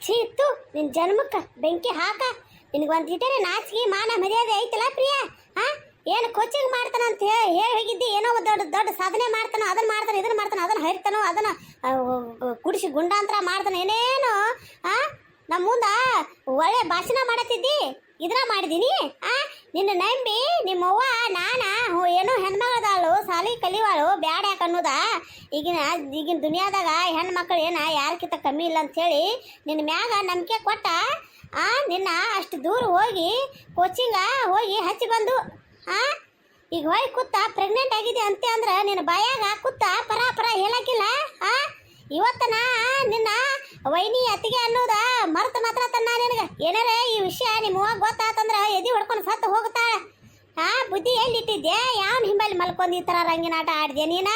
ಚೀತು ನಿನ್ನ ಜನ್ಮಕ್ಕ ಬೆಂಕಿ ಹಾಕ. ನಿನಗೊಂದು ಇಟ್ಟರೆ ನಾಚಿಗೆ ಮಾನ ಮರ್ಯಾದೆ ಐತಲ್ಲ ಪ್ರಿಯ? ಹಾ ಏನು ಕೋಚಿಂಗ್ ಮಾಡ್ತಾನ ಅಂತ ಹೇಳಿ ಹೇಳಿ ಹೋಗಿದ್ದಿ? ಏನೋ ದೊಡ್ಡ ದೊಡ್ಡ ಸಾಧನೆ ಮಾಡ್ತಾನೋ ಅದನ್ನ ಮಾಡ್ತಾನೆ ಇದನ್ನ ಮಾಡ್ತಾನೆ ಅದನ್ನ ಹರಿತಾನೋ ಅದನ್ನ ಆ, ಆ, ಕುಡಿಸಿ ಗುಂಡಾಂತರ ಮಾಡ್ತಾನೆ ಏನೇನು ಆ? ನಮ್ಮ ಮುಂದ ಒಳ್ಳೆ ಭಾಷಣ ಮಾಡತ್ತಿದ್ದಿ? ಇದನ್ನ ಮಾಡಿದೀನಿ? ಆ? ನಿನ್ನ ನಂಬಿ ನಿಮ್ಮವ್ವ ನಾನ ಏನೋ ಹೆಣ್ಮಗಳದಾಳು ಸಾಲಿ ಕಲಿವಾಳು ಬ್ಯಾಡ ಯಾಕೆ ಅನ್ನೋದ? ಈಗಿನ ಈಗಿನ ದುನಿಯಾದಾಗ ಹೆಣ್ಣು ಮಕ್ಕಳು ಏನ ಯಾರಕ್ಕಿಂತ ಕಮ್ಮಿ ಇಲ್ಲ ಅಂತ ಹೇಳಿ ನಿನ್ನ ಮ್ಯಾಗ ನಂಬಿಕೆ ಕೊಟ್ಟ, ಆ, ನಿನ್ನ ಅಷ್ಟು ದೂರ ಹೋಗಿ ಕೋಚಿಂಗ ಹೋಗಿ ಹಚ್ಚಿ ಬಂದು, ಆ, ಈಗ ಹೋಗಿ ಕೂತ ಪ್ರೆಗ್ನೆಂಟ್ ಆಗಿದೆ ಅಂತೆ ಅಂದ್ರೆ ನಿನ್ನ ಬಾಯಾಗ ಕೂತ ಪರ ಪರ ಹೇಳಕ್ಕಿಲ್ಲ, ಆ? ಇವತ್ತನ ನಿನ್ನ ವೈನಿ ಅತ್ತಿಗೆ ಅನ್ನೋದ ಮರ್ತ ಮಾತ್ರ ತನ್ನ ನಿನಗೆ. ಏನಾರ ಈ ವಿಷಯ ನಿಮ್ಮ ಗೊತ್ತಾತಂದ್ರೆ ಎದಿ ಹೊಡ್ಕೊಂಡು ಸತ್ತು ಹೋಗ್ತಾಳ ಹಾ ಬುದ್ಧಿ ಎಲ್ಲಿಟ್ಟಿದ್ದೆ ಯಾವ ಹಿಂಬಲ್ಲಿ ಮಲ್ಕೊಂಡು ಈ ತರ ರಂಗಿನ ಆಟ ಆಡಿದೆ ನೀನ?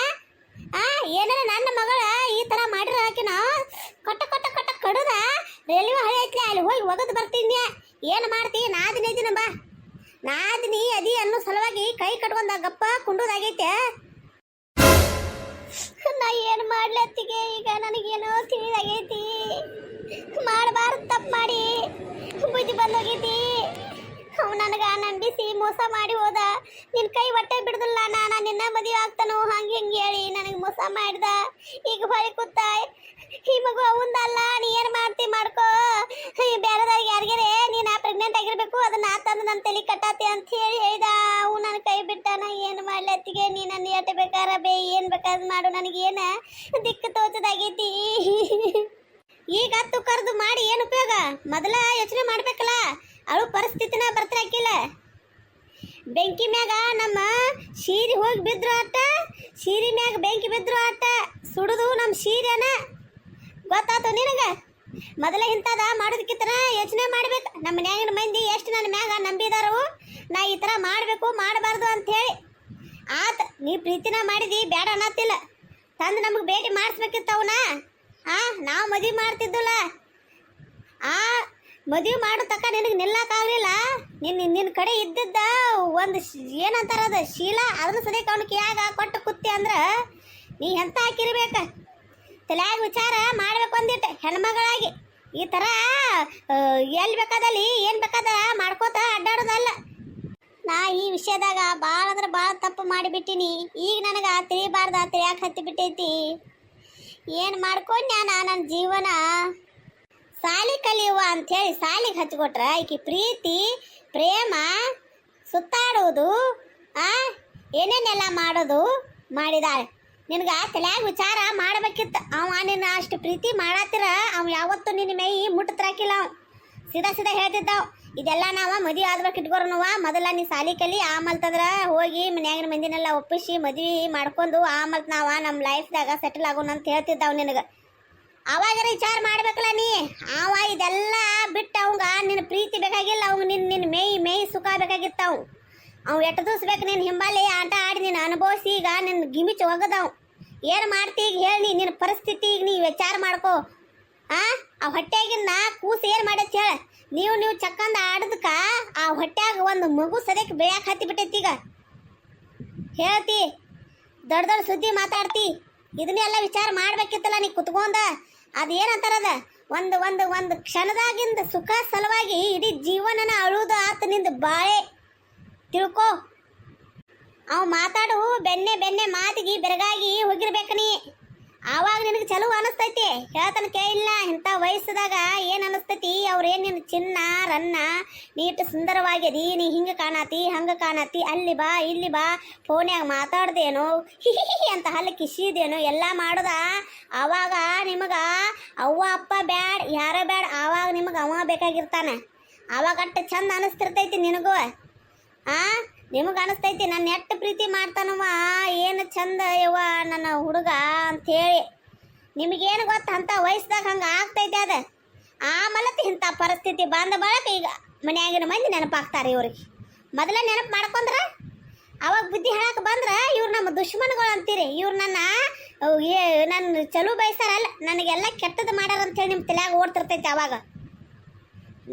ಆ, ಏನಾರ ನನ್ನ ಮಗಳ ಈ ತರ ಮಾಡಿರ ಆಕಿನ ಕೊಟ್ಟ ಕೊಟ್ಟ ಕೊಟ್ಟ ಕಡುದ? ರೈಲ್ವೆ ಹಳೆ ಐತ್ಲೆ ಅಲ್ಲಿ ಹೋಗಿ ಒಗದು ಬರ್ತೀನಿ ಏನು ಮಾಡ್ತಿ? ನಾದಿನಿ ದಿನ ಬಾ. ನಾದಿನಿ ಅದಿ ಅನ್ನೋ ಸಲುವಾಗಿ ಕೈ ಕಟ್ಕೊಂಡ ಗಪ್ಪ ಕುಂಡುದಾಗೈತೆ. ನಾ ಏನು ಮಾಡ್ಲತ್ತಿಗೆ ಈಗ ನನಗೇನೋ ತಿಳಿದಾಗೈತಿ. ಮಾಡಬಾರ್ದು ತಪ್ಪು ಮಾಡಿ. ಬುದ್ಧಿ ಬಂದೋಗೈತಿ. ಅವ್ ನನಗ ನಂಬಿಸಿ ಮೋಸ ಮಾಡಿ ಹೋದ. ನಿನ್ ಕೈ ಹೊಟ್ಟೆ ಬಿಡುದಿಲ್ಲ ನಾನು ನಿನ್ನ ಮದುವೆ ಆಗ್ತಾನೋ, ಹಂಗೆ ಹಿಂಗೆ ಹೇಳಿ ನನಗೆ ಮೋಸ ಮಾಡ್ದ. ಈಗ ಹೊಳಿ ಕೂತ ಈ ಮಗು ಅವಂದಲ್ಲ, ನೀ ಏನ್ ಮಾಡ್ತಿ ಮಾಡ್ಕೋ. ಈ ಬೇರೆದವ್ರಿಗೆ ಯಾರಿಗಾರೆ, ನೀನ್ ಪ್ರೆಗ್ನೆಂಟ್ ಆಗಿರ್ಬೇಕು, ಅದನ್ನ ತಂದು ನನ್ನ ತಲೆ ಕಟ್ಟಾತಿ ಅಂತ ಹೇಳಿ ಹೇಳ್ದ. ಅವು ನನ್ನ ಕೈ ಬಿಟ್ಟಾನ, ಏನು ಮಾಡ್ಲತ್ತಿಗೆ ನೀ ನನ್ನ ಎಟ್ ಬೇಕಾರ ಬೇ, ಏನ್ ಬೇಕಾದ್ ಮಾಡು ನನಗೇನ. ದಿಕ್ಕು ತೋಚದಾಗೈತಿ. ಈಗ ಹತ್ತು ಕರೆದು ಮಾಡಿ ಏನು ಉಪಯೋಗ? ಮೊದಲ ಯೋಚನೆ ಮಾಡ್ಬೇಕಲ್ಲ. ಅಳು ಪರಿಸ್ಥಿತಿನ ಬರ್ತಿರಾಕಿಲ್ಲ ಬೆಂಕಿ ಮ್ಯಾಗ ನಮ್ಮ ಸೀರೆ ಹೋಗಿ ಬಿದ್ರು ಆಟ ಸೀರೆ ಮ್ಯಾಗ ಬೆಂಕಿ ಬಿದ್ರು ಆಟ ಸುಡಿದು ನಮ್ಮ ಸೀರೆನ. ಗೊತ್ತಾತು ನಿನಗೆ? ಮೊದಲೇ ಇಂಥದ ಮಾಡೋದಕ್ಕಿಂತ ಯೋಚನೆ ಮಾಡ್ಬೇಕು. ನಮ್ಮ ಮನ್ಯಾಗಿನ ಮಂದಿ ಎಷ್ಟು ನನ್ನ ಮ್ಯಾಗ ನಂಬಿದಾರು ನಾ ಈ ಥರ ಮಾಡಬೇಕು, ಮಾಡಬಾರ್ದು ಅಂತ ಹೇಳಿ ಆತ, ನೀ ಪ್ರೀತಿನ ಮಾಡಿದಿ ಬೇಡ ಅನ್ನತ್ತಿಲ್ಲ. ತಂದು ನಮಗೆ ಭೇಟಿ ಮಾಡಿಸ್ಬೇಕಿತ್ತು ಅವನ ಆ, ನಾವು ಮದುವೆ ಮಾಡ್ತಿದ್ದಲ್ಲ ಆ ಮದುವೆ ಮಾಡೋ ತಕ್ಕ ನಿನಗೆ ನಿಲ್ಲಕ್ಕಾಗಲಿಲ್ಲ? ನಿನ್ನ ನಿನ್ನ ಕಡೆ ಇದ್ದಿದ್ದ ಒಂದು ಏನಂತಾರ ಅದು? ಶೀಲ ಅದನ್ನ ಸದ್ಯಕ್ಕೆ ಅವನಿಗೆ ಕಿಯಾಗ ಕೊಟ್ಟು ಕುತ್ತಿ ಅಂದ್ರೆ ನೀ ಎಂತ ಹಾಕಿರ್ಬೇಕ? ತಲೆಯಾಗ ವಿಚಾರ ಮಾಡ್ಬೇಕು ಅಂದಿಟ್ಟು ಹೆಣ್ಮಗಳಾಗಿ. ಈ ಥರ ಎಲ್ಲಿ ಬೇಕಾದಲ್ಲಿ, ಏನು ಬೇಕಾದ ಮಾಡ್ಕೋತ ಅಡ್ಡಾಡೋದಲ್ಲ. ನಾ ಈ ವಿಷಯದಾಗ ಭಾಳ ಅಂದ್ರೆ ಭಾಳ ತಪ್ಪು ಮಾಡಿಬಿಟ್ಟಿನಿ. ಈಗ ನನಗೆ ತಿಳಿಬಾರ್ದ, ತಿಳಿಯಾಕ ಹತ್ತಿ ಬಿಟ್ಟೈತಿ. ಏನು ಮಾಡ್ಕೊಂಡ್ಯಾ ನಾ ನನ್ನ ಜೀವನ? ಸಾಲಿ ಕಲಿಯುವ ಅಂಥೇಳಿ ಸಾಲಿಗೆ ಹಚ್ಕೊಟ್ರ ಈಕಿ ಪ್ರೀತಿ, ಪ್ರೇಮ ಸುತ್ತಾಡುವುದು ಆ, ಏನೇನೆಲ್ಲ ಮಾಡೋದು ಮಾಡಿದಾಳೆ ನಿನಗೆ ತಲೆಯಾಗ ವಿಚಾರ ಮಾಡಬೇಕಿತ್ತು. ಅವ ನಿನ್ನ ಅಷ್ಟು ಪ್ರೀತಿ ಮಾಡತ್ತಿರ ಅವ ಯಾವತ್ತೂ ನಿನ್ನ ಮೈ ಮುಟ್ಟತ್ರಾಕಿಲ್ಲ ಅವ. ಸೀದಾ ಸೀದಾ ಹೇಳ್ತಿದ್ದಾವ್, ಇದೆಲ್ಲ ನಾವು ಮದುವೆ ಆದ್ಬೇಕು ಇಟ್ಕೊರ್ನವ ಮೊದಲ ನೀ ಸಾಲಿ ಕಲಿ, ಆಮಲ್ತಂದ್ರ ಹೋಗಿ ಮನ್ಯಾಗಿನ ಮಂದಿನೆಲ್ಲ ಒಪ್ಪಿಸಿ ಮದ್ವಿ ಮಾಡ್ಕೊಂಡು ಆಮೇಲೆ ನಾವ ನಮ್ಮ ಲೈಫ್ದಾಗ ಸೆಟಲ್ ಆಗೋಣ ಅಂತ ಹೇಳ್ತಿದ್ದಾವ್ ನಿನಗೆ. ಅವಾಗರ ವಿಚಾರ ಮಾಡ್ಬೇಕಲ್ಲ ನೀ? ಅವ ಇದೆಲ್ಲ ಬಿಟ್ಟು ಅವಂಗ ನಿನ್ನ ಪ್ರೀತಿ ಬೇಕಾಗಿಲ್ಲ, ಅವಂಗ ನಿನ್ನ ನಿನ್ನ ಮೇಯ್ ಮೇಯ್ ಸುಖ ಬೇಕಾಗಿತ್ತು ಅವ್ ದಿವ್ಸ ಬೇಕು ನಿನ್ನ ಹಿಂಬಾಲಿ ಆಟ ಆಡಿ ನೀನು ಅನುಭವಿಸಿ ಈಗ ನಿನ್ನ ಗಿಮಿಚ್ ಒಗದವ್. ಏನು ಮಾಡ್ತಿ ಈಗ ಹೇಳಿ ನಿನ್ನ ಪರಿಸ್ಥಿತಿ ಈಗ ನೀ ವಿಚಾರ ಮಾಡ್ಕೋ. ಆ? ಆ ಹೊಟ್ಟೆಗಿನ್ನ ಕೂಸು ಏನು ಮಾಡೈತಿ ಹೇಳ? ನೀವು ನೀವು ಚಕ್ಕಂದ ಆಡದಕ್ಕ ಆ ಹೊಟ್ಯಾಗ ಒಂದು ಮಗು ಸದ್ಯಕ್ಕೆ ಬೆಳ್ಯಾಕ ಹತ್ತಿ ಬಿಟ್ಟೈತಿ ಈಗ. ಹೇಳ್ತಿ, ದೊಡ್ಡ ದೊಡ್ಡ ಸುದ್ದಿ ಮಾತಾಡ್ತಿ. ಇದನ್ನೆಲ್ಲ ವಿಚಾರ ಮಾಡ್ಬೇಕಿತ್ತಲ್ಲ ನೀ ಕುತ್ಕೊಂಡ? ಅದೇನಂತಾರದ? ಒಂದು ಒಂದು ಒಂದು ಕ್ಷಣದಾಗಿಂದ ಸುಖ ಸಲುವಾಗಿ ಇಡೀ ಜೀವನನ ಅಳುವುದು ಆತ ನಿಂದ ಬಾಳೆ ತಿಳ್ಕೊ. ಅವ ಮಾತಾಡು ಬೆನ್ನೆ ಬೆನ್ನೆ ಮಾತಿಗೆ ಬೆರಗಾಗಿ ಹೋಗಿರ್ಬೇಕು ನೀ. ಆವಾಗ ನಿನಗೆ ಚಲೋ ಅನಿಸ್ತೈತಿ. ಹೇಳ್ತಾನ ಇಲ್ಲ, ಇಂಥ ವಯಸ್ಸದಾಗ ಏನು ಅನಿಸ್ತೈತಿ? ಅವ್ರೇನು ನಿನ್ನ ಚಿನ್ನ, ರನ್ನ? ನೀಟ್ ಸುಂದರವಾಗ್ಯದಿ ನೀ ಹಿಂಗೆ ಕಾಣತಿ, ಹಂಗೆ ಕಾಣತಿ, ಅಲ್ಲಿ ಬಾ, ಇಲ್ಲಿ ಬಾ, ಫೋನ್ಯಾಗ ಮಾತಾಡ್ದೇನು ಅಂತ ಹಲ್ಲು ಕಿಶಿದೇನು, ಎಲ್ಲ ಮಾಡದ? ಆವಾಗ ನಿಮಗೆ ಅವ್ವ, ಅಪ್ಪ ಬ್ಯಾಡ್, ಯಾರ ಬ್ಯಾಡ್, ಆವಾಗ ನಿಮಗೆ ಅವ ಬೇಕಾಗಿರ್ತಾನೆ. ಆವಾಗ ಅಟ್ಟ ಚಂದ ಅನಿಸ್ತಿರ್ತೈತಿ ನಿನಗೂ. ಆ? ನಿಮಗೆ ಅನಿಸ್ತೈತಿ ನನ್ನ ಎಷ್ಟು ಪ್ರೀತಿ ಮಾಡ್ತಾನವ ಏನು ಚಂದ ಯವ್ವ ನನ್ನ ಹುಡುಗ ಅಂಥೇಳಿ ನಿಮಗೇನು ಗೊತ್ತು, ಅಂತ ವಯಸ್ಸದಾಗ ಹಂಗೆ ಆಗ್ತೈತೆ ಅದು. ಆಮೇಲೆ ಇಂಥ ಪರಿಸ್ಥಿತಿ ಬಂದ ಬಳಕ ಈಗ ಮನೆಯಾಗಿನ ಮಂದಿ ನೆನಪಾಗ್ತಾರೆ ಇವ್ರಿಗೆ. ಮೊದಲ ನೆನಪು ಮಾಡ್ಕೊಂಡ್ರೆ, ಅವಾಗ ಬುದ್ಧಿ ಹೇಳಕ್ಕೆ ಬಂದ್ರೆ, ಇವ್ರು ನಮ್ಮ ದುಶ್ಮನ್ಗಳು ಅಂತೀರಿ. ಇವ್ರು ನನ್ನ ನನ್ನ ಚಲೋ ಬಯಸಾರಲ್ಲ ನನಗೆಲ್ಲ ಕೆಟ್ಟದ್ದು ಮಾಡ್ಯಾರ ಅಂತೇಳಿ ನಿಮ್ಮ ತಲೆಯಾಗ ಓಡ್ತಿರ್ತೈತಿ ಅವಾಗ.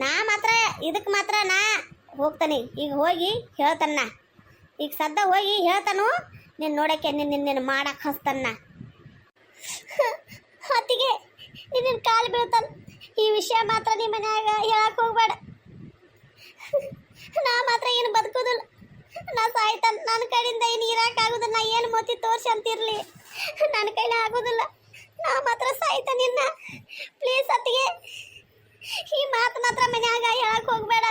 ನಾ ಮಾತ್ರ ಇದಕ್ಕೆ ಮಾತ್ರ ನಾ ಹೋಗ್ತಾನೆ. ಈಗ ಹೋಗಿ ಹೇಳ್ತಾನ. ಈಗ ಸದ್ದ ಹೋಗಿ ಹೇಳ್ತಾನು, ನೀನು ನೋಡಕ್ಕೆ ನಿನ್ನ ನಿನ್ನ ಮಾಡಕ್ಕೆ ಹಸ್ತಾನ. ಹೊತ್ತಿಗೆ ನಿನ್ನ ಕಾಲು ಬೀಳ್ತಾನ. ಈ ವಿಷಯ ಮಾತ್ರ ನಿಮ್ಮ ಮನ್ಯಾಗ ಹೇಳಕ್ ಹೋಗ್ಬೇಡ. ನಾ ಮಾತ್ರ ಏನು ಬದುಕೋದಿಲ್ಲ. ನಾ ಸಾಯ್ತಾನ. ನನ್ನ ಕಡೆಯಿಂದ ಏನು ಇರಾಕಾಗೋದಿಲ್ಲ ನಾ ಏನು ಮೋತಿ ತೋರಿಸಿ ಅಂತಿರ್ಲಿ. ನನ್ನ ಕೈಲಿ ಆಗೋದಿಲ್ಲ. ನಾ ಮಾತ್ರ ಸಾಯ್ತ ನಿನ್ನ. ಪ್ಲೀಸ್ ಅತ್ತಿಗೆ, ಈ ಮಾತು ಮಾತ್ರ ಮನ್ಯಾಗ ಹೇಳಕ್ ಹೋಗ್ಬೇಡ.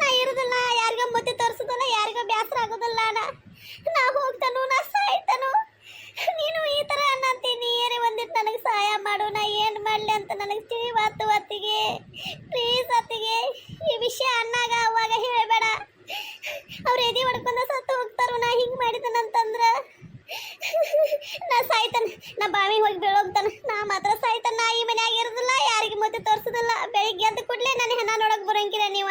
ನಾ ಇರೋದಿಲ್ಲ ಯಾರಿಗ ಮತ್ತೆ ತೋರಿಸೋದಿಲ್ಲ ಯಾರಿಗ ಬೇಸರ ಆಗೋದಿಲ್ಲ ನಾ ನಾ ಹೋಗ್ತಾನು ನಾ ಸಾಯ್ತಾನು ನೀನು ಈ ತರ ಅನ್ನಂತೀನಿ ಏನೇ ಒಂದಿಟ್ಟು ನನಗೆ ಸಹಾಯ ಮಾಡು ನಾ ಏನು ಮಾಡಲಿ ಅಂತ ನನಗೆ ತಿಳಿವಾತು ಅತ್ತಿಗೆ ಪ್ಲೀಸ್ ಅತ್ತಿಗೆ ಈ ವಿಷಯ ಅಣ್ಣಾಗ ಅವಾಗ ಹೇಳಬೇಡ ಅವ್ರು ಎದೆ ಹೊಡ್ಕೊಂಡ ಸತ್ತು ಹೋಗ್ತಾರು ನಾ ಹಿಂಗೆ ಮಾಡಿದನಂತಂದ್ರ ನಾ ಸಾಯ್ತಾನ ನಾ ಬಾವಿಗೆ ಹೋಗಿ ಬೀಳೋಗ್ತಾನ ನಾ ಮಾತ್ರ ಸಾಯ್ತಾನ ನಾ ಈ ಮನ್ಯಾಗ ಇರೋದಿಲ್ಲ ಯಾರಿಗೆ ಮತ್ತೆ ತೋರ್ಸೋದಿಲ್ಲ ಬೆಳಿಗ್ಗೆ ಎದ್ದ ಕೂಡಲೇ ನನ್ನ ಹೆಣ ನೋಡಕ್ ಬರೋಂಗಿಲ್ಲ ನೀವ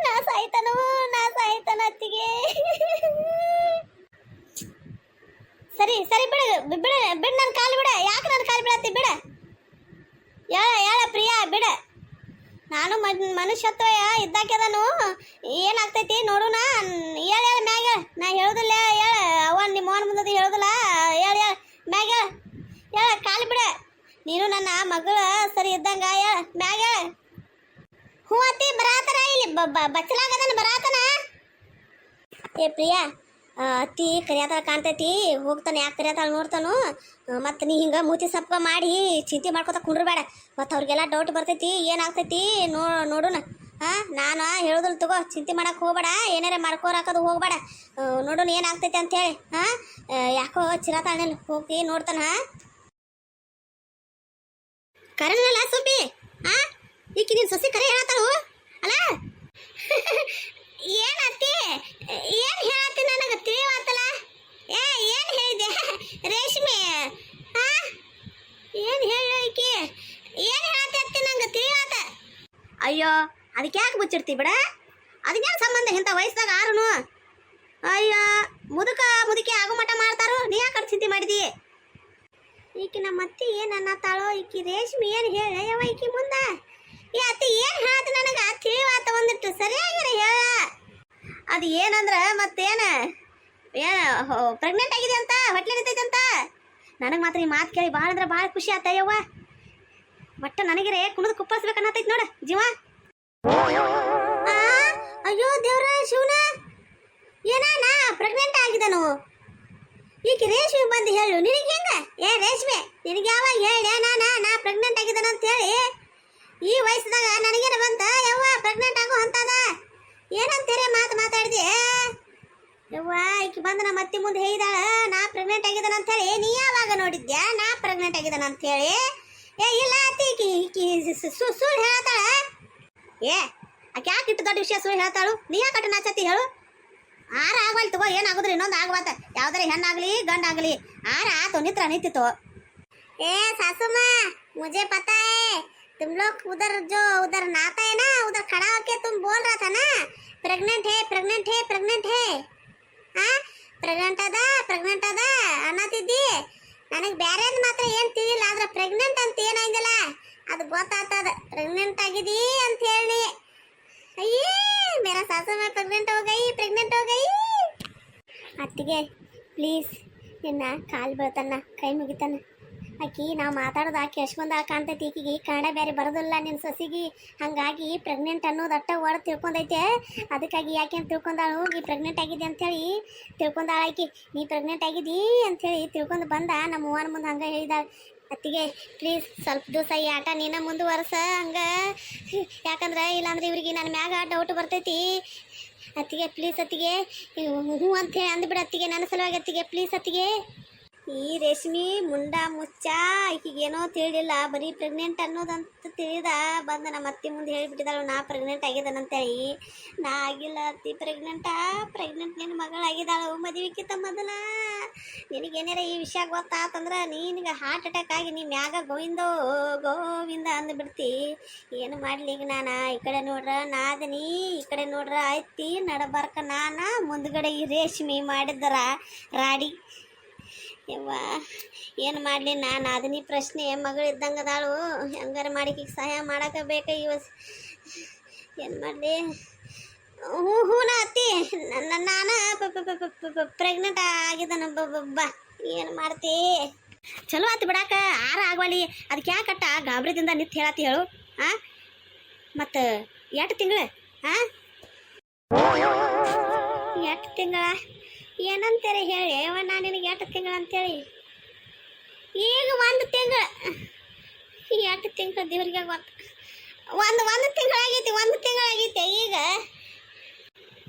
ನಾ ಸಾಯ್ತಾನು ನಾ ಸಾಯ್ತಾನ ಅತ್ತಿಗೆ ಸರಿ ಸರಿ ಬಿಡು ಬಿಡ ಬಿಡ್ ನನ್ನ ಕಾಲು ಬಿಡ ಯಾಕೆ ನನ್ನ ಕಾಲು ಬಿಡತ್ತಿ ಬಿಡ ಹೇಳ ಹೇಳ ಪ್ರಿಯಾ ಬಿಡ ನಾನು ಮನ್ ಮನುಷ್ಯತ್ವ ಇದ್ದಾಕೆದನು ಏನಾಗ್ತೈತಿ ನೋಡೋಣ ಹೇಳ ಹೇಳ, ಮ್ಯಾಗ ನಾ ಹೇಳುದಿಲ್ಲ, ಹೇಳ. ಅವ ನಿಮ್ಮ ಅವನ ಮುಂದೆ ಹೇಳುದಿಲ್ಲ. ಹೇಳ ಹೇಳ. ಮ್ಯಾಗ ಹೇಳ. ಕಾಲು ಬಿಡ. ನೀನು ನನ್ನ ಮಗಳ ಸರಿ ಇದ್ದಂಗ ಹೇಳ. ಮ್ಯಾಗ ಹ್ಞೂ ಅತ್ತಿ, ಬರಾತನ ಇಲ್ಲಿ. ಬಚ್ಚಲಾಗದನ ಬರಾತನ. ಏ, ಪ್ರಿಯಾ ಅತ್ತಿ ಕರಿಯಾತಾಳ ಕಾಣ್ತೈತಿ. ಹೋಗ್ತಾನೆ, ಯಾಕೆ ಕರಿಯಾತಾಳ ನೋಡ್ತಾನು. ಮತ್ತು ನೀ ಹಿಂಗೆ ಮೂತಿ ಸಪ್ಪ ಮಾಡಿ ಚಿಂತೆ ಮಾಡ್ಕೊತ ಕುಂಡ್ರಬೇಡ. ಮತ್ತು ಅವ್ರಿಗೆಲ್ಲ ಡೌಟ್ ಬರ್ತೈತಿ. ಏನಾಗ್ತೈತಿ? ನೋ ನೋಡುನ ನಾನು ಹೇಳೋದಿಲ್ಲ ತಗೋ, ಚಿಂತೆ ಮಾಡಕ್ಕೆ ಹೋಗ್ಬೇಡ, ಏನಾರ ಮರ್ಕೋರಾಕದು ಹೋಗಬೇಡ. ನೋಡುನ ಏನಾಗ್ತೈತಿ ಅಂತೇಳಿ ಹಾಂ ಯಾಕೋ ಚಿರಾತಾಳನಲ್ಲಿ ಹೋಗಿ ನೋಡ್ತಾನ ಹಾಂ ಕರನಲ್ಲ ಸುಬ್ಬಿ ಹಾಂ ಈಕಿ ನಿನ್ನ ಸೊಸಿ ಕರೆ ಹೇಳತ್ತಾಳು, ಅಲ್ಲ? ಏನತ್ತಿ ಏನ್ ಹೇಳತ್ತಿ ನನಗೆ ತಿಳಿವಾತಲ್ಲ ಏ, ಏನ್ ಹೇಳಿದೆ ರೇಷ್ಮೆ? ಹಾ ಏನ್ ಹೇಳಕ್ಕೆ ಏನ್ ಹೇಳತ್ತಿ ಅತ್ತಿ ನಂಗೆ ತಿಳಿವಾತ ಅಯ್ಯೋ ಅದಕ್ಕೆ ಯಾಕೆ ಮುಚ್ಚಿರ್ತಿ ಬಿಡ? ಅದಕ್ಕೇನು ಸಂಬಂಧ? ಇಂಥ ವಯಸ್ಸಾಗ ಆರುನು? ಅಯ್ಯೋ, ಮುದುಕ ಮುದುಕಿ ಆಗೋ ಮಠ ಮಾಡ್ತಾರೋ? ನೀ ಯಾಕೆ ಚಿಂತೆ ಮಾಡಿದಿ? ಈಕಿ ನಮ್ಮ ಅತ್ತಿ ಏನ್ ಅನ್ನತ್ತಾಳೋ? ಈಕಿ ರೇಷ್ಮೆ ಏನು ಹೇಳ ಈಕಿ ಮುಂದ? ಈ ಅತ್ತಿ ಏನು ಹೇಳ್ತು ನನಗ? ತಿಳಿವಾತ ಒಂದಿಟ್ಟು ಸರಿಯಾಗಿರ ಹೇಳ. ಅದು ಏನಂದ್ರ ಮತ್ತೇನ? ಏನ ಪ್ರೆಗ್ನೆಂಟ್ ಆಗಿದೆ ಅಂತ? ಹೊಟ್ಲೆ ಅಂತ? ನನಗೆ ಮಾತ್ರ ಈ ಮಾತು ಕೇಳಿ ಭಾಳ ಅಂದ್ರೆ ಭಾಳ ಖುಷಿ ಆತ ಒಟ್ಟು ನನಗಿರೇ ಕುಣಿದು ಕುಪ್ಪಸ್ಬೇಕನ್ನತೈತೆ ನೋಡು, ಜೀವ. ಅಯ್ಯೋ ದೇವ್ರ ಶಿವನ ಏನಾನ ಪ್ರೆಗ್ನೆಂಟ್ ಆಗಿದನು ಈಗ ರೇಷ್ಮೆ ಬಂದು ಹೇಳು ನಿನಗೆ ಹೆಂಗ ಏ ರೇಷ್ಮೆ ನಿನಗೆ ಯಾವಾಗ ಹೇಳಿ ನಾ ನಾ ಪ್ರೆಗ್ನೆಂಟ್ ಆಗಿದ್ದಾನ ಅಂತ ಹೇಳಿ ಈ ವಯಸ್ಸದಾಗ ನನಗೇನ ಬಂತ ಯವ್ವ ಪ್ರೆಗ್ನೆಂಟ್ ಆಗೋ ಅಂತದ ಏನಂತೀರಿ ಮಾತು ಮಾತಾಡಿದೆ ಯವ್ವ ಈಕೆ ಬಂದು ನಮ್ಮ ಅತ್ತಿ ಮುಂದೆ ಹೇಳಿದಾಳ ನಾ ಪ್ರೆಗ್ನೆಂಟ್ ಆಗಿದ್ದಾನ ಅಂತ ಹೇಳಿ ನೀ ಯಾವಾಗ ನೋಡಿದ್ಯಾ ನಾ ಪ್ರೆಗ್ನೆಂಟ್ ಆಗಿದ್ದಾನ ಅಂತ ಹೇಳಿ ಏ ಇಲ್ಲ ಅತ್ತಿ ಈಕಿ ಈಕಿ ಸುಳ್ಳು ಹೇಳತ್ತಾಳ ಏ ಆಕೆ ಯಾಕೆ ಇಟ್ಟು ದೊಡ್ಡ ವಿಷಯ ಸುಳ್ಳು ಹೇಳ್ತಾಳು ನೀ ಯಾಕೆ ನಾಚತಿ ಹೇಳು ಆರ ಆಗವಲ್ ತಗೋ ಏನಾಗುದ್ರಿ ಇನ್ನೊಂದು ಆಗಬಾತ ಯಾವ್ದಾರ ಹೆಣ್ಣಾಗ್ಲಿ ಗಂಡಾಗ್ಲಿ ಆರ ಆತು ನಿತ್ರ ನಿಂತಿತ್ತು ए सासू माँ मुझे पता है तुम लोग उधर जो उधर नाता है ना उधर खड़ा होके तुम बोल रहा था ना प्रेग्नेंट है प्रेग्नेंट है प्रेग्नेंट है हाँ ಪ್ರೆಗ್ನೆಂಟ್ ಅದ ಪ್ರೆಗ್ನೆಂಟ್ ಅದ ಅನ್ನತಿದ್ದಿ ನನಗೆ ಬೇರೆ ಮಾತ್ರ ಏನು ತಿಳಿಲ್ಲ, ಆದ್ರೆ ಪ್ರೆಗ್ನೆಂಟ್ ಅಂತ ಏನಾಗಿಲ್ಲ ಅದು ಗೊತ್ತಾಗ್ತದ ಪ್ರೆಗ್ನೆಂಟ್ ಆಗಿದೀ ಅಂತ ಹೇಳಿ. ಅಯ್ಯೇ, ಮೇರಾ ಸಾಸು ಮೇ ಪ್ರೆಗ್ನೆಂಟ್ ಹೋಗೈ ಪ್ರೆಗ್ನೆಂಟ್ ಹೋಗೈ. ಅತ್ತಿಗೆ ಪ್ಲೀಸ್ ನಿನ್ನ ಕಾಲು ಬೀಳ್ತಾನ, ಕೈ ಮುಗಿತಾನೆ. ಆಕಿ ನಾವು ಮಾತಾಡೋದು ಆಕಿ ಯಶ್ವಂದ ಕಾಣ್ತೈತಿ ಈಕಿಗೆ ಕನ್ನಡ ಬೇರೆ ಬರೋದಿಲ್ಲ ನಿನ್ನ ಸೊಸಿಗೆ ಹಾಗಾಗಿ ಪ್ರೆಗ್ನೆಂಟ್ ಅನ್ನೋದು ಅಟ್ಟ ಒಡ ತಿಳ್ಕೊಂಡೈತೆ ಅದಕ್ಕಾಗಿ ಯಾಕೆ ಅಂತ ತಿಳ್ಕೊಂಡಾಳು ಈ ಪ್ರೆಗ್ನೆಂಟ್ ಆಗಿದೆ ಅಂಥೇಳಿ ತಿಳ್ಕೊಂಡಾಳ ಆಕಿ ನೀ ಪ್ರೆಗ್ನೆಂಟ್ ಆಗಿದ್ದಿ ಅಂಥೇಳಿ ತಿಳ್ಕೊಂಡು ಬಂದ ನಮ್ಮ ಅವ್ವನ ಮುಂದೆ ಹಂಗೆ ಹೇಳಿದಾಳೆ ಅತ್ತಿಗೆ ಪ್ಲೀಸ್ ಸ್ವಲ್ಪ ದಿವಸ ಈ ಆಟ ನೀನ ಮುಂದುವರ್ಸ ಹಂಗೆ ಯಾಕಂದ್ರೆ ಇಲ್ಲಾಂದ್ರೆ ಇವ್ರಿಗೆ ನನ್ನ ಮ್ಯಾಗ ಡೌಟ್ ಬರ್ತೈತಿ ಅತ್ತಿಗೆ ಪ್ಲೀಸ್ ಅತ್ತಿಗೆ ಹ್ಞೂ ಅಂತ ಹೇಳಿ ಅಂದ್ಬಿಡು ಅತ್ತಿಗೆ ನನ್ನ ಸಲುವಾಗಿ ಅತ್ತಿಗೆ ಪ್ಲೀಸ್ ಅತ್ತಿಗೆ ಈ ರೇಷ್ಮಿ ಮುಂಡ ಮುಚ್ಚ ಈಗೇನೋ ತಿಳಿಲ್ಲ ಬರೀ ಪ್ರೆಗ್ನೆಂಟ್ ಅನ್ನೋದಂತ ತಿಳಿದ ಬಂದ ನಮ್ಮ ಅತ್ತಿ ಮುಂದೆ ಹೇಳಿಬಿಟ್ಟಿದ್ದಾಳು ನಾ ಪ್ರೆಗ್ನೆಂಟ್ ಆಗಿದ್ದಾನಂತೇಳಿ. ನಾ ಆಗಿಲ್ಲ ಅತ್ತಿ ಪ್ರೆಗ್ನೆಂಟಾ ಪ್ರೆಗ್ನೆಂಟ್ ನಿನ್ನ ಮಗಳಾಗಿದ್ದಾಳು ಮದುವೆಕ್ಕಿಂತ ಮೊದಲ. ನಿನಗೇನಾರ ಈ ವಿಷಯ ಗೊತ್ತಾತಂದ್ರೆ ನಿನಗೆ ಹಾರ್ಟ್ ಅಟ್ಯಾಕ್ ಆಗಿ ನೀ ಮ್ಯಾಗ ಗೋವಿಂದೋ, ಗೋವಿಂದ ಅಂದ್ಬಿಡ್ತಿ. ಏನು ಮಾಡ್ಲಿ ಈಗ ನಾನು? ಈ ಕಡೆ ನೋಡ್ರ ನಾದನಿ, ಈ ಕಡೆ ನೋಡ್ರ ಐತಿ ನಡಬಾರ್ಕ ನಾನ, ಮುಂದ್ಗಡೆ ಈ ರೇಷ್ಮೆ ಮಾಡಿದ್ದರ ರಾಡಿ. ಯವ್ವ ಏನು ಮಾಡಲಿ ನಾನು ಅದನ್ನೇ ಪ್ರಶ್ನೆ, ಮಗಳು ಇದ್ದಂಗೆ ಅದಾಳು, ಹೆಂಗಾರ ಮಾಡಿ ಈಗ ಸಹಾಯ ಮಾಡಕ್ಕೆ ಬೇಕ ಇವ ಏನು ಮಾಡಲಿ? ಹ್ಞೂ ಹೂನ ಅತ್ತಿ, ನನ್ನ, ನಾನು ಪ್ರೆಗ್ನೆಂಟ್ ಆಗಿದ್ದಾನ ಬಾ ಏನು ಮಾಡ್ತಿ? ಚಲೋ ಆತು ಬಿಡಾಕ, ಆರ ಆಗವಲ್ಲಿ ಅದಕ್ಕೆ ಯಾಕಟ್ಟ ಗಾಬರಿದಿಂದ ನಿಂತು ಹೇಳತ್ತಿ ಹೇಳು, ಆ? ಮತ್ತು ಎಷ್ಟು ತಿಂಗಳು, ಆ? ಎಷ್ಟು ತಿಂಗಳ? ಏನಂತಾರೆ ಹೇಳಿ ಅವ ನಾನು ನಿನಗೆ ಎಷ್ಟು ತಿಂಗಳು ಅಂತೇಳಿ ಈಗ ಒಂದು ತಿಂಗಳು ಎಷ್ಟು ತಿಂಗಳು ದೇವರಿಗೆ ಗೊತ್ತ ಒಂದು ಒಂದು ತಿಂಗಳಾಗೈತಿ ಒಂದು ತಿಂಗಳಾಗೈತಿ ಈಗ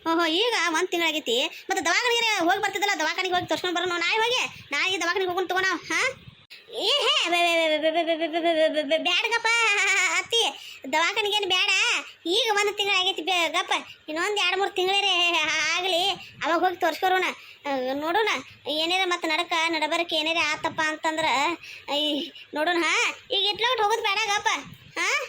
ಓಹೋ ಈಗ ಒಂದು ತಿಂಗಳಾಗೈತಿ ಮತ್ತು ದವಾಖಾನೆಗೆ ಹೋಗಿ ಬರ್ತಿದ್ದಲ್ಲ ದವಾಖಾನೆಗೆ ಹೋಗಿ ತೋರಿಸ್ಕೊಂಡು ಬರೋಣ ನಾಳೆ ಹೋಗಿ ನಾಳೆ ದವಾಖಾನಿಗೆ ಹೋಗೋಣ ತಗೋಣ ಹಾಂ ಏ ಹೇ ಬ್ಯಾಡಗಪ್ಪ ಅತ್ತಿ ದವಾಖಾನಿಗೇನು ಬೇಡ ಈಗ ಒಂದು ತಿಂಗಳು ಆಗೈತಿ ಗಪ್ಪ, ಇನ್ನೊಂದು ಎರಡು ಮೂರು ತಿಂಗಳೇ ಆಗಲಿ. ಅವಾಗ ಹೋಗಿ ತೋರಿಸ್ಕೊರೋಣ. ನೋಡೋಣ, ಏನಾರ ಮತ್ತೆ ನಡಕ ನಡಬರಕ್ಕೆ ಏನಾರ ಆತಪ್ಪ ಅಂತಂದ್ರೆ ನೋಡೋಣ, ಹಾಂ? ಈಗ ಇಟ್ಲೋಟ್ ಹೋಗೋದು ಬೇಡ, ಗಪ್ಪ, ಹಾಂ?